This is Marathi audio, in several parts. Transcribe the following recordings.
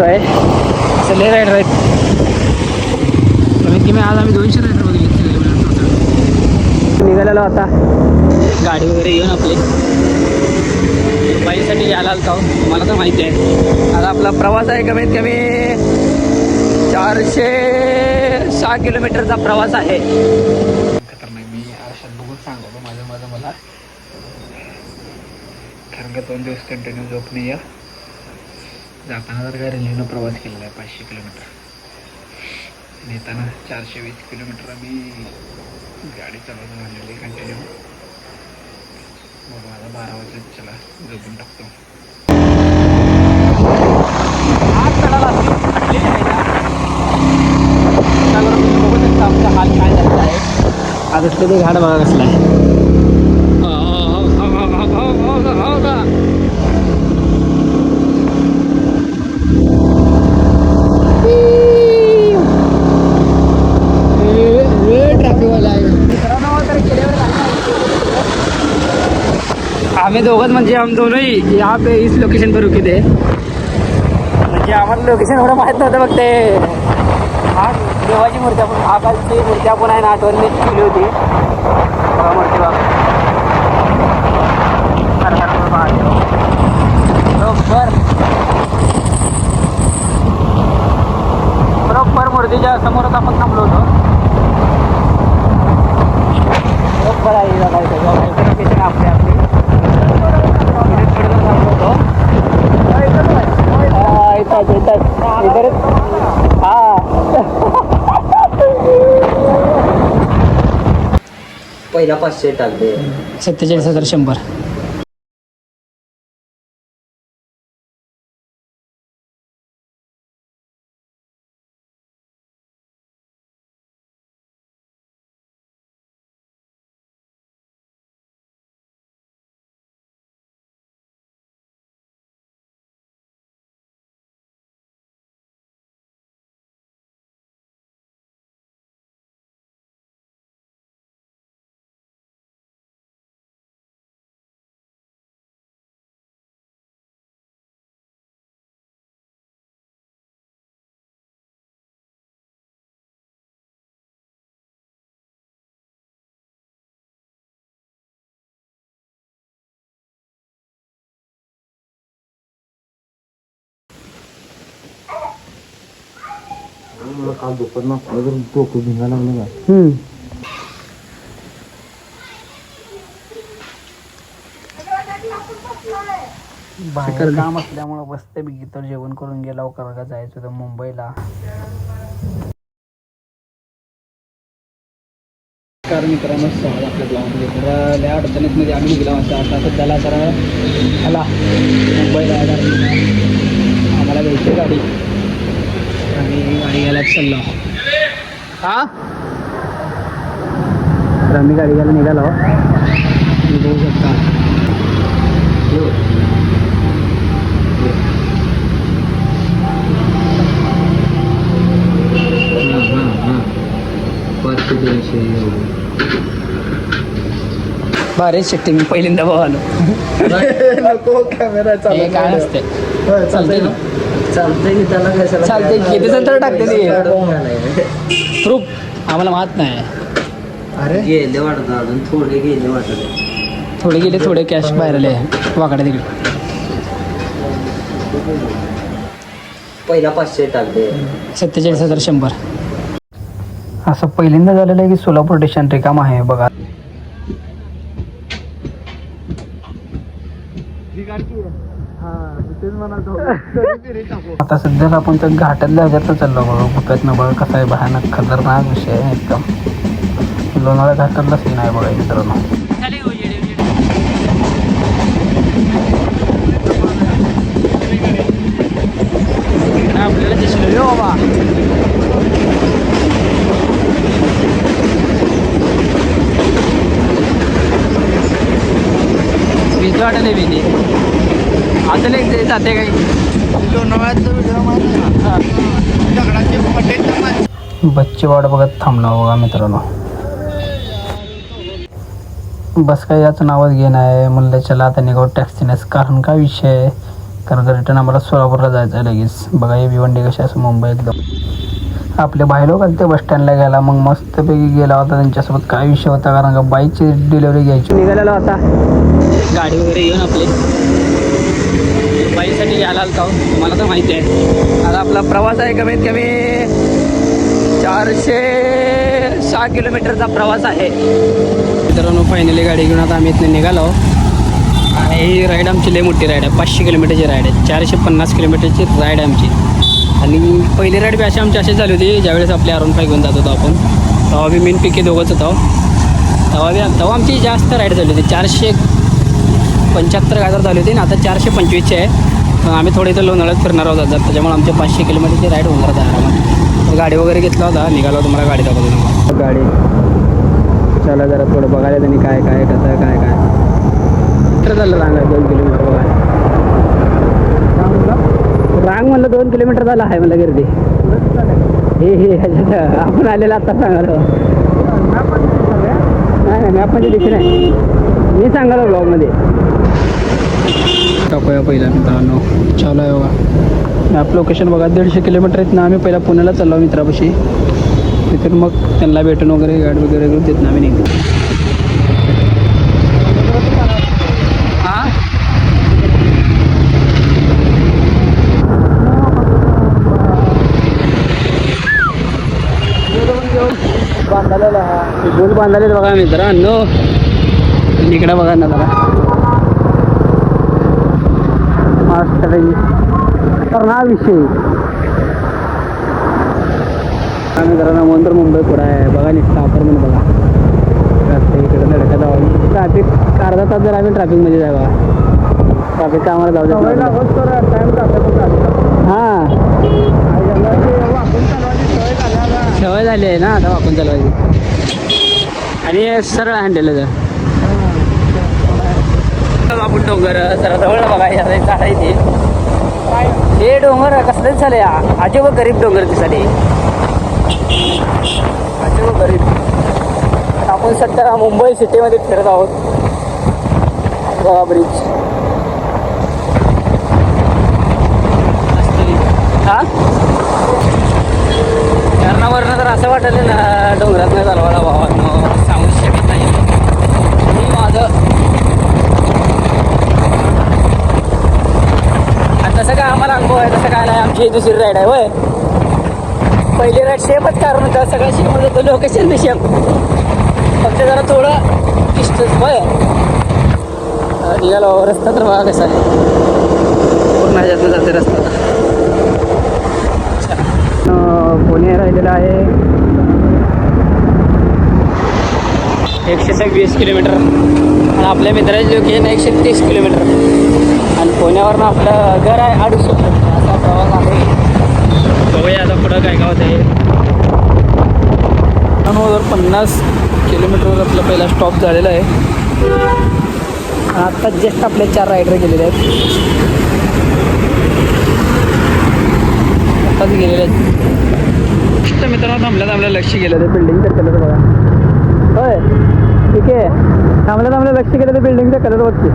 आहे. असं रायडर आहेत. कमीत कमी आज आम्ही दोनशे रायडर बघितले टोटल निघालेलो आता. गाडी वगैरे येऊन आपली. बाईसाठी यायला आलतो. मला तर माहिती आहे. आता आपला प्रवास आहे कमीत कमी चारशे सहा किलोमीटरचा प्रवास आहे. मी आरशात बघून सांगतो. माझं माझं मला. कारण का दोन दिवस कंटिन्यू झोप नाही आहे जाताना जर का रेल्वेनं प्रवास केलेला आहे पाचशे किलोमीटर. नेताना चारशे वीस किलोमीटर आम्ही गाडी चालवून आणलेली कंटिन्यू मग माझा बारा वाजता चला जपून टाकतो. आजचं ते झाड बघा कसला आहे. आम्ही दोघं म्हणजे हम दोनही या पे इस लोकेशन पर रुके थे. म्हणजे आम्हाला लोकेशन एवढं माहीत नव्हतं फक्त ते. हा देवाची मूर्ती आपण आकाशची मूर्ती आपण आहे ना आठवण केली होती. मूर्ती बरोबर. बरोबर मूर्तीच्या समोरच आपण थांबलो होतो. बरोबर आहे लोकेशन आपली आपली हा पहिला पाचशे टाकले. सत्तेचाळीस हजार शंभर. काल दुपार ना डोकं भिंगा लागलं का? बाहेर काम असल्यामुळं बसते बिगी तर जेवण करून गेला का जायचं होतं मुंबईला. कारण मित्रांनो सहज आपल्या ब्लॉगमध्ये जरा लय अडचणीत मध्ये आम्ही निघला होता आता सध्याला जरा आला मुंबईला आम्हाला घ्यायची गाडी. गाडी घ्यायला चाललो हा? तर आम्ही गाडी घ्यायला निघालो बघू शकता. यो. भारी सेटिंग पहिल्यांदा बघालो नको कॅमेरा हे काय असते चालतंय ना? चालतंय की त्याला कशाला चालतंय. किती नंतर टाकते ते? प्रूफ आम्हाला माहीत नाही. अरे? गेले वाटत अजून थोडे गेले वाटत. थोडे गेले थोडे कॅश बाहेर आले वाकडे तिकडे. पहिला पाचशे टाकते. सत्तेचाळीस हजार शंभर. असं पहिल्यांदा झालेलं आहे की सोलापूर स्टेशन रिकाम आहे बघा. आता सध्याला आपण त्या घाटातल्या ह्याच्यात चाललो बघा. गुप्यात बघा कसा आहे? भयानक खतरनाक विषय आहे एकदम. लोणावळ्या घाटातला सीन आहे बघा मित्रांनो. आपल्याला दिसलं. बाबा. भीती वाटायला ते जाते काही. बच्चे वाट बघत थांबलो बघा मित्रांनो. बस काय याचं नावच घेणं आहे. म्हणलं चला आता निघाव टॅक्सीनेच कारण काय विषय आहे? कारण रिटर्न आम्हाला सोलापूरला जायचं आहे लगेच. बघा हे भिवंडी कशी असं मुंबई एकदम. आपले भाई लोक ते बस स्टँडला गेला. मग मस्तपैकी गेला होता. त्यांच्यासोबत काय विषय होता? कारण का बाईकची डिलिव्हरी घ्यायची निघालेला होता गाडी वगैरे घेऊन आपले. बाईकसाठी हो? मला तर माहिती आहे. आता आपला प्रवास आहे कमीत कमी चारशे सहा किलोमीटरचा प्रवास आहे. मित्रांनो फायनली गाडी घेऊन आता आम्ही इथनं निघालो. आणि ही राईड आमची लई मोठी राईड आहे. पाचशे किलोमीटरची राईड आहे. चारशे पन्नास किलोमीटरची राईड आहे आमची. आणि पहिली राईड बी अशी आमची अशी झाली होती ज्यावेळेस आपले अरुण फाय घेऊन जात होतो आपण. तेव्हा बी मेन पिके दोघंच होतो. तेव्हा बी तेव्हा आमची जास्त राईड झाली होती. चारशे पंच्याहत्तर हजार झाली होती आणि आता चारशे पंचवीसची आहे. आम्ही थोडे इथं लोणावळ्यात फिरणार आहोत जर त्याच्यामुळे आमचे पाचशे किलोमीटरची राईड होणार आहे आरामात. गाडी वगैरे घेतला होता. निघाला तुम्हाला गाडी दाखवतो गाडी. चला जरा थोडं बघायला त्यांनी काय काय कसं काय काय. किती झालं रांगा? दोन किलोमीटर बघा. रांग म्हणलं दोन किलोमीटर झालं आहे मला गर्दी. हे हे आपण आलेलं आता सांगालो नाही नाही मॅपमध्ये दिसे नाही. मी सांगालो ब्लॉगमध्ये टाकूया पहिला मित्रांनो. चालू आहे बघा. मॅप लोकेशन बघा दीडशे किलोमीटर इथनं आम्ही पहिला पुण्याला चाललो मित्रापाशी. तिथून मग त्यांना भेटून वगैरे गाडी वगैरे करून तिथनं आम्ही निघतो हां? बांधालेला हा. पूल बांधाले बघा मित्रांनो. इकडे बघा ना जरा. तर हा विषय आम्ही जरा नंतर मुंबई पुढं आहे. बघा निघता अपार्टमेंट बघा. रस्ते इकडे धडकत आहोत. ट्रॅफिक अर्धा तास जर आम्ही ट्रॅफिकमध्ये जाय बघा. ट्रॅफिक आम्हाला जाऊ द्या हां. सवय झाली आहे ना आता वापरून चालवायची. आणि सरळ हँडल आहे जर आपण डोंगर जरा. जवळ बघा या साईडला आहे ते हे डोंगर कसलेच झाले अजब गरीब डोंगर दिसाले. अजब गरीब. आपण सध्या मुंबई सिटीमध्ये फिरत आहोत. गोवा ब्रिज हा? कारणावरनं तर असं वाटलं ना डोंगरात नाही चालवायला भावात मग सांगू शकत नाही मी माझं आणि तसं काय आम्हाला अनुभव आहे तसं काय नाही आमची ही दुसरी राईड आहे होय. पहिली राईड सेमच कारण होता. सगळं शिकवत होतं. लोकेशन बी सेम फक्त जरा थोडं डिस्टन्स होय. निघाला निघालो रस्ता तर बघा कसा आहे. पूर्ण ह्याच्यातनं जाते रस्ता. पुणे राहिलेलं आहे. एकशे सव्वीस किलोमीटर. आणि आपल्या मित्राची लोकेशन एकशे तीस किलोमीटर. आणि पुण्यावरनं आपलं घर आहे अडीचशे किलोमीटर असा प्रवास आहे बघूया आता पुढं काय काय होतं आहे हजार पन्नास किलोमीटरवर आपला पहिला स्टॉप झालेला आहे. आत्ता जस्ट आपले चार रायडर गेलेले आहेत. आत्ताच गेलेले आहेत. तर मित्रांनो थांबल्या थांबल्या लक्ष गेलं ते बिल्डिंगचा कलर बघा. होय ठीक आहे. थांबल्या थांबल्या लक्ष गेलं ते बिल्डिंगचा कलर बघते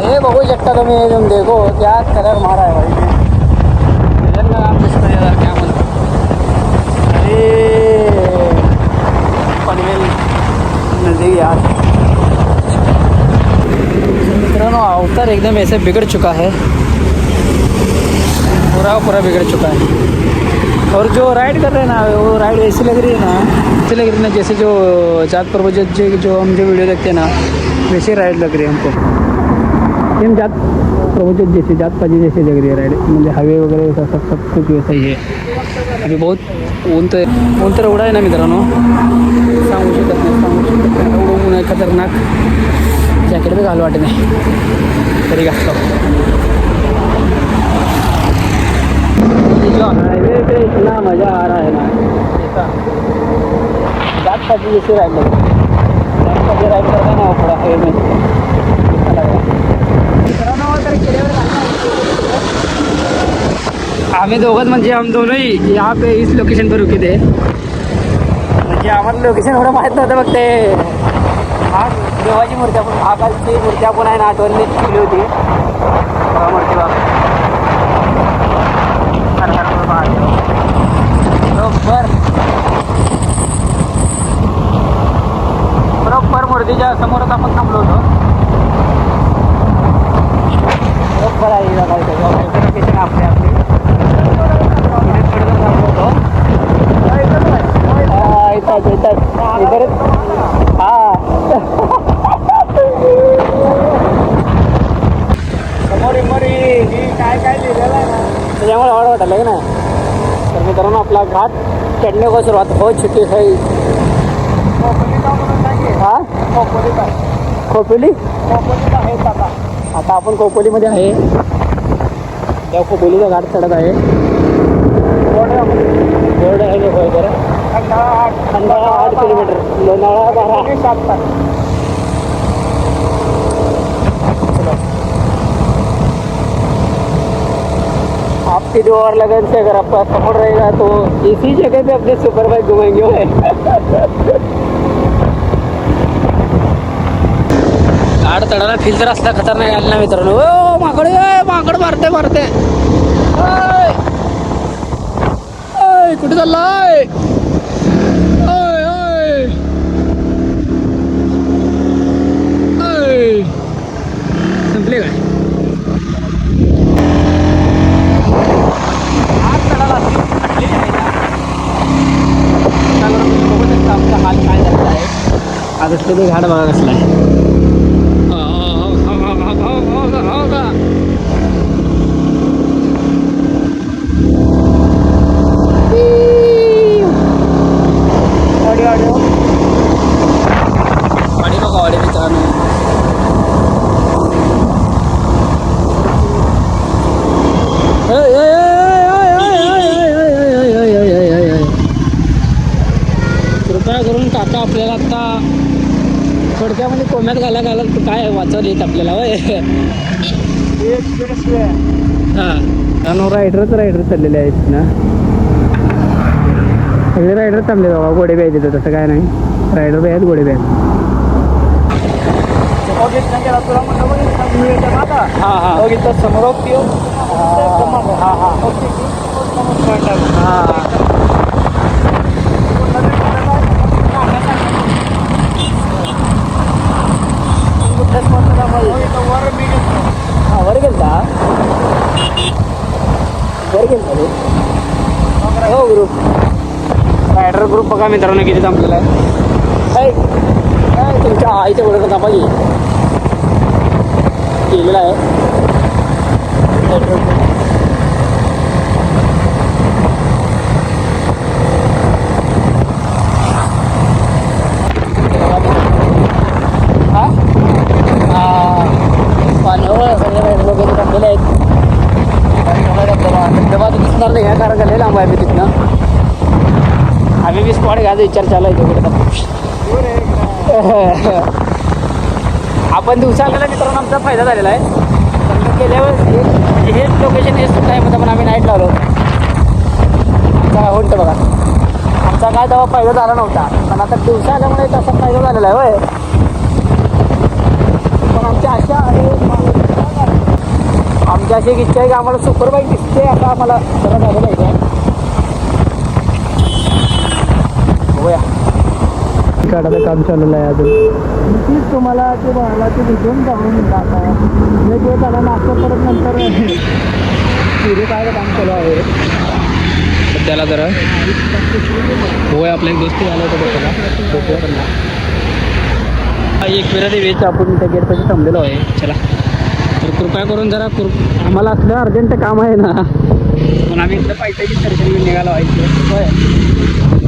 हे बघू शकता तुम्ही तुम देखो क्या कलर मारा है भाई? कलर का नाम किसका यार क्या अरे पनवेल नजदीक यार। मित्रों अवतार एकदम ऐसे बिगड़ चुका है। पूरा पूरा बिगड़ चुका है। और जो राइड कर रहे हैं ना वो राइड ऐसी लग रही है ना ऐसी लग रही है ना जैसे जो जात प्रभु जो जो हम जो वीडियो देखते हैं ना वैसी राइड लग रही है हमको। सेम जात प्रभुजत जैसे जात पाजी जैसे लग रही राइड म्हणजे हवे वगैरे असं सब सब खूप व्यवसाय आहे. है बहुत ऊन तर ऊन तर एवढा आहे ना मित्रांनो. सांगू शकत नाही सांगू शकत नाही. एवढं ऊन आहे खतरनाक. जॅकेट तर घालू वाटत नाही तरी घालतो. ये पे इतना मज़ा आ रहा है ना जात पाजी जैसे राइड लग रही है कधी करता ना थोड़ा हायवे में आम्ही दोघंच म्हणजे हम दोनों यहाँ पे इस लोकेशन पर रुके थे म्हणजे आम्हाला लोकेशन एवढं माहीत नव्हतं बघ ते. हा देवाची मूर्ती आपण आकाशची मूर्ती आपण आहे ना आठवणी केली होती. मूर्ती बरोबर. बरोबर मूर्तीच्या समोरच आपण थांबलो होतो. ना किसी घाट चढणे को सुरुवात हो चुकी है खोपोली का म्हणून का आता आपण खोपोलीमध्ये आहे. त्या खोपोलीचा घाट चढत आहे. बोर्ड आहे खंडाळा आठ किलोमीटर. लोणावळा बारा. सात तास आपकी जो और लगन से अगर आपका सफर रहेगा तो इसी जगह पे अपने सुपर बाइक घुमाएंगे झाड चढायला फिल्टर असला खतरनाक आले ना मित्रांनो. ओ माकड माकड मारते मारते. कुठे चाललाय? झाड बघा कसलं आहे. Ey, ey, ey, ey, ey. कृपया करून काका आपल्याला आता थोडक्यामध्ये कोम्यात घाला घालत काय वाचवलेत आपल्याला वय हां रायडरच रायडर चाललेले आहेत ना सगळे रायडर थांबले बाबा गोडे बी आहेत तसं काय नाही. रायडर बी आहेत गोडे बी आहेत हां हां. समोर हां हां वर गेलता? वर गेलता रे हो ग्रुप रायडर ग्रुप बघा मित्रांनो किती संपलेला आहे. काय तुमच्या आईच्या गोडं थांबा की. केलेला आहे Rider group. हा हा पाण्यावर सगळे रायडर वगैरे थांबलेले आहेत धबधबा तर दिसणार नाही आहे कारण का लय लांब आहे मी तिथनं आम्ही माझा विचार चालू आहे तिकडे आपण दिवसा मित्रांनो आमचा फायदा झालेला आहे. पण गेल्यावर हे- हेच लोकेशन हेच टाईममध्ये पण आम्ही नाईट लावलो आमचा काय होतं बघा. आमचा काय तेव्हा फायदा झाला नव्हता. पण आता दिवसा आल्यामुळे तसा फायदा झालेला आहे होय. पण आमची आशा आहे आमची अशी एक इच्छा आहे की आम्हाला सुपर बाईक दिसते आता आम्हाला जरा झालेलं आहे बघूया. काढायचं काम चाललेलं आहे अजून. तीच तुम्हाला ते बघायला ते भिजून जाऊन जाता म्हणजे ते त्याला नाश्ता परत नंतर सुरू काय काम चालू आहे? त्याला जरा होय आपला एक दोस्ती झाला होता त्याला एक वेळा ते वेच आपण त्या गेटपाशी थांबलेलो आहे. चला. तर कृपया करून जरा कृप आम्हाला असलं अर्जंट काम आहे ना. पण आम्ही इथलं पैशाची दर्शन घेऊन निघालो आहे. होय.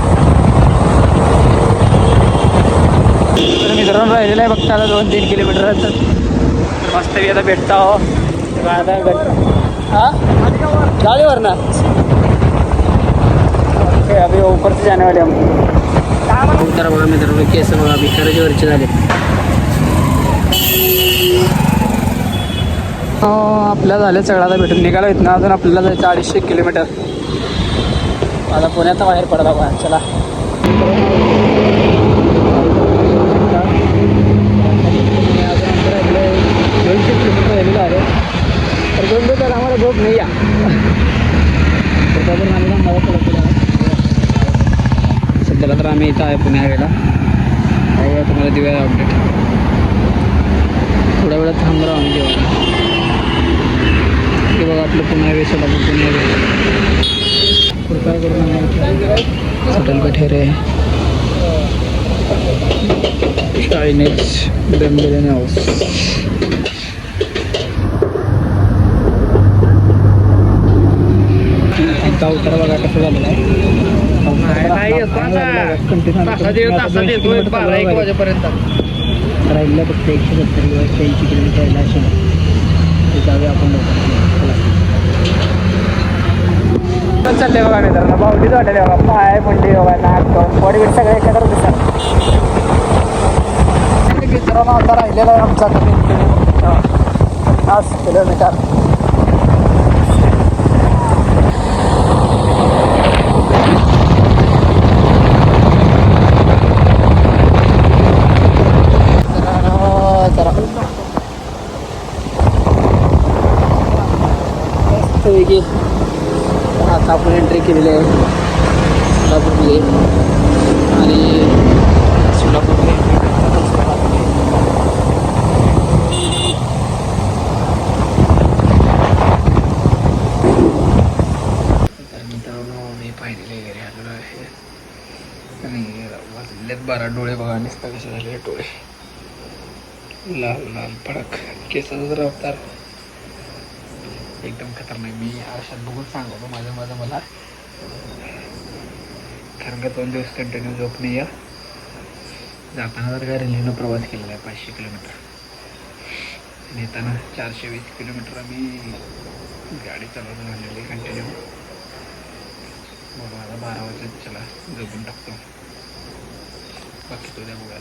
तर मित्रांनो राहिलेलं आहे बघता आता दोन तीन किलोमीटर. असतात मस्त मी आता भेटता हो आता गाडीवर ना ओके अभी ऊपर से जाने वाले हम तर बघा मित्रांनो केस बघा भिकाराच्या वरचे झाले. हो आपल्या झाले सगळं. आता भेटून निघालो इथनं. अजून आपल्याला जायचं अडीचशे किलोमीटर. आता पुण्याचा बाहेर पडला बघा चला दोनशे किलोमीटर झालेलं आहे तर दोन दिवसात आम्हाला झोप नाही या तर त्यावर आम्ही ना मला पडत सध्याला तर आम्ही पुण्या वेळेला तुम्हाला देऊया अपडेट थोड्या वेळात थांबणार आम्ही जेवायला हे बघा आपलं पुन्हा हवे सोलापूर पुणे हवे कृपया करून हॉटेल कठेरे चायनीज दम बिर्याणी हाऊस आमचा उतारा बघा कसं झालेला आहे. वाजेपर्यंत. राहिलं फक्त एकशे सत्तर ऐंशी किलोमीटर राहिला असेल ते जाऊया आपण लवकर. चालले बघा मित्रांनो भावलीच वाटेल बघा. पाय पडले बघा नाक बॉडी बीट सगळे एकत्र दिसतात. मित्रांनो आता राहिलेला आहे आमचा कमी पाच किलोमीटर आता आपण एंट्री केलेली आहे. सोलापूरमध्ये. आणि सोलापूरमध्ये मी पाहिलेले घरी आलेलो आहे. आणि वाजलेत बारा डोळे बघा निसता कसे झाले डोळे. लाल लाल फडक. केसाचा जर अवतार. एकदम खतरनाक. मी आयुष्यात बघून सांगतो माझं माझं मला. कारण का दोन दिवस कंटिन्यू झोप नाही या जाताना जर का रेल्वेनं प्रवास केलेला आहे पाचशे किलोमीटर. नेताना येताना चारशे वीस किलोमीटर आम्ही गाडी चालवत राहिलेली कंटिन्यू मग माझा बारा वाजता चला झोपून टाकतो. बाकी तो द्या बघा